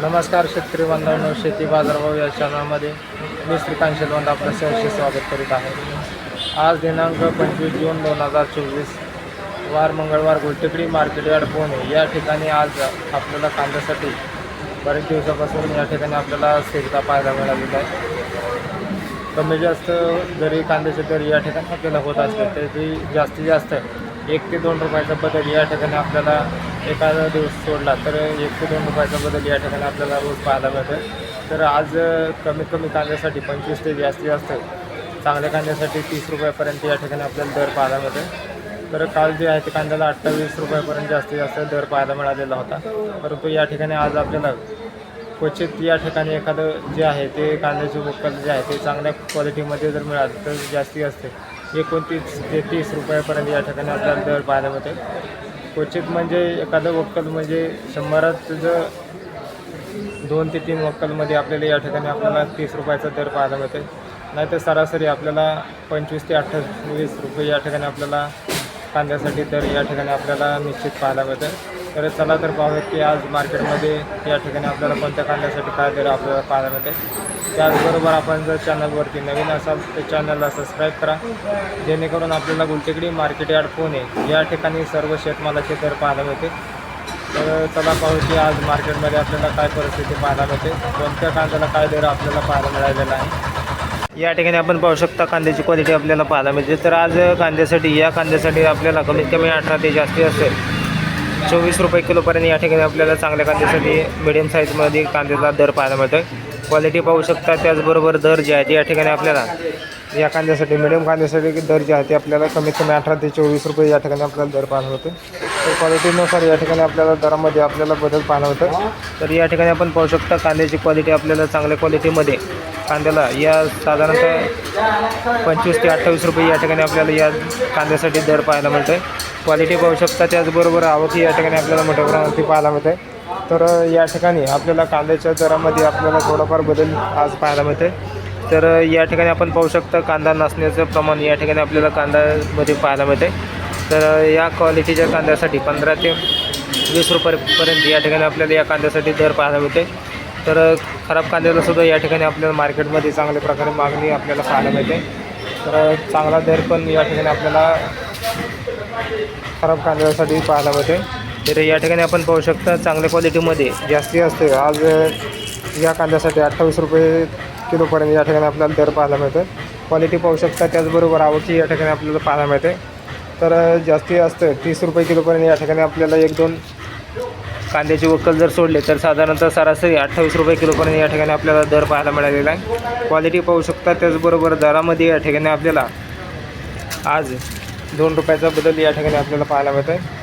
नमस्कार शेतकरी बांधवांनो शेती बाजारभाव या चॅनलमध्ये मी श्रीकांत शेलवंत आपलं सहर्ष स्वागत करीत आहे. आज दिनांक पंचवीस जून दोन हजार चोवीस वार मंगळवार गुलटेकडी मार्केट यार्ड पुणे. या ठिकाणी आज आपल्याला कांद्यासाठी बरेच दिवसापासून या ठिकाणी आपल्याला स्थिरता पाहायला मिळालेली आहे. कमी जास्त जरी कांद्याचे दर या ठिकाणी आपल्याला होत असले तरी जास्तीत जास्त एक ते दोन रुपयाचा बदल या ठिकाणी आपल्याला एखादा दिवस सोडला तर एक ते दोन रुपयाचा बदल या ठिकाणी आपल्याला रोज पाहायला मिळतं तर आज कमीत कमी कांद्यासाठी पंचवीस ते जास्तीत जास्त. चांगल्या कांद्यासाठी तीस रुपयापर्यंत या ठिकाणी आपल्याला दर पाहायला मिळतं तर काल जे आहे ते कांद्याला अठ्ठावीस रुपयापर्यंत जास्तीत जास्त दर पाहायला मिळालेला होता. परंतु या ठिकाणी आज आपल्याला क्वचित या ठिकाणी एखादं जे आहे ते कांद्याचे वक्कल जे आहे ते चांगल्या क्वालिटीमध्ये जर मिळालं तर जास्ती असते एकोणतीस ते तीस रुपयापर्यंत या ठिकाणी आपल्याला दर पाहायला मिळते क्वचित म्हणजे एखादं वक्कल म्हणजे शंभरात जर दोन ते तीन वक्कलमध्ये आपल्याला या ठिकाणी आपल्याला तीस रुपयाचा दर पाहायला मिळते नाहीतर सरासरी आपल्याला पंचवीस ते अठ्ठावीस रुपये या ठिकाणी आपल्याला कांद्यासाठी दर या ठिकाणी आपल्याला निश्चित पाहायला मिळतं तर चला तर पाहूयात की आज मार्केटमध्ये या ठिकाणी आपल्याला कोणत्या कांद्यासाठी काय दर आपल्याला पाहायला मिळते. त्याचबरोबर आपण जर चॅनलवरती नवीन असाल तर चॅनलला सबस्क्राईब करा. जेणेकरून आपल्याला गुलटेकडी मार्केट यार्ड पुणे या ठिकाणी सर्व शेतमालाचे दर पाहायला मिळते तर चला पाहू की आज मार्केटमध्ये आपल्याला काय परिस्थिती पाहायला मिळते. कोणत्या कांद्याला काय दर आपल्याला पाहायला मिळालेला आहे. या ठिकाणी आपण पाहू शकता कांद्याची क्वालिटी आपल्याला पाहायला मिळते. तर आज कांद्यासाठी या कांद्यासाठी आपल्याला कमीत कमी अठरा ते जास्ती असेल. चोवीस रुपये किलोपर्यंत या ठिकाणी आपल्याला चांगल्या कांद्यासाठी मिडियम साईजमध्ये कांद्याचा दर पाहायला मिळतो क्वालिटी पाहू शकता त्याचबरोबर दर जे आहे ते या ठिकाणी आपल्याला या कांद्यासाठी मिडियम कांद्यासाठी दर जे आहे ते आपल्याला कमीत कमी अठरा ते चोवीस रुपये या ठिकाणी आपल्याला दर पाहायला होते तर क्वालिटीनुसार या ठिकाणी आपल्याला दरामध्ये आपल्याला बदल पाहायला होतं तर या ठिकाणी आपण पाहू शकता कांद्याची क्वालिटी आपल्याला चांगल्या क्वालिटीमध्ये कांद्याला या साधारणतः पंचवीस ते अठ्ठावीस रुपये या ठिकाणी आपल्याला या कांद्यासाठी दर पाहायला मिळतो आहे क्वालिटी पाहू शकता. त्याचबरोबर आवक या ठिकाणी आपल्याला मोठ्या प्रमाणावरती पाहायला मिळते. तर या ठिकाणी आपल्याला कांद्याच्या दरामध्ये आपल्याला थोडाफार बदल आज पाहायला मिळते तर या ठिकाणी आपण पाहू शकता कांदा नसण्याचं प्रमाण या ठिकाणी आपल्याला कांद्यामध्ये पाहायला मिळते तर या क्वालिटीच्या कांद्यासाठी पंधरा ते वीस रुपयेपर्यंत या ठिकाणी आपल्याला या कांद्यासाठी दर पाहायला मिळते तर खराब कांद्याला सुद्धा या ठिकाणी आपल्याला मार्केटमध्ये चांगल्या प्रकारे मागणी आपल्याला पाहायला मिळते. तर चांगला दर पण या ठिकाणी आपल्याला खराब कांद्यासाठी पाहायला मिळते. तर या ठिकाणी आपण पाहू शकता चांगल्या क्वालिटीमध्ये जास्ती असते आज या कांद्यासाठी अठ्ठावीस रुपये किलोपर्यंत या ठिकाणी आपल्याला दर पाहायला मिळतं क्वालिटी पाहू शकता त्याचबरोबर आवकी या ठिकाणी आपल्याला पाहायला मिळते. तर जास्ती असतं तीस रुपये किलोपर्यंत या ठिकाणी आपल्याला एक दोन कांद्याचे वक्कल जर सोडले तर साधारणतः सरासरी अठ्ठावीस रुपये किलोपर्यंत या ठिकाणी आपल्याला दर पाहायला मिळालेला आहे. क्वालिटी पाहू शकता त्याचबरोबर दरामध्ये या ठिकाणी आपल्याला आज दोन रुपयाचा बदल या ठिकाणी आपल्याला पाहायला मिळत आहे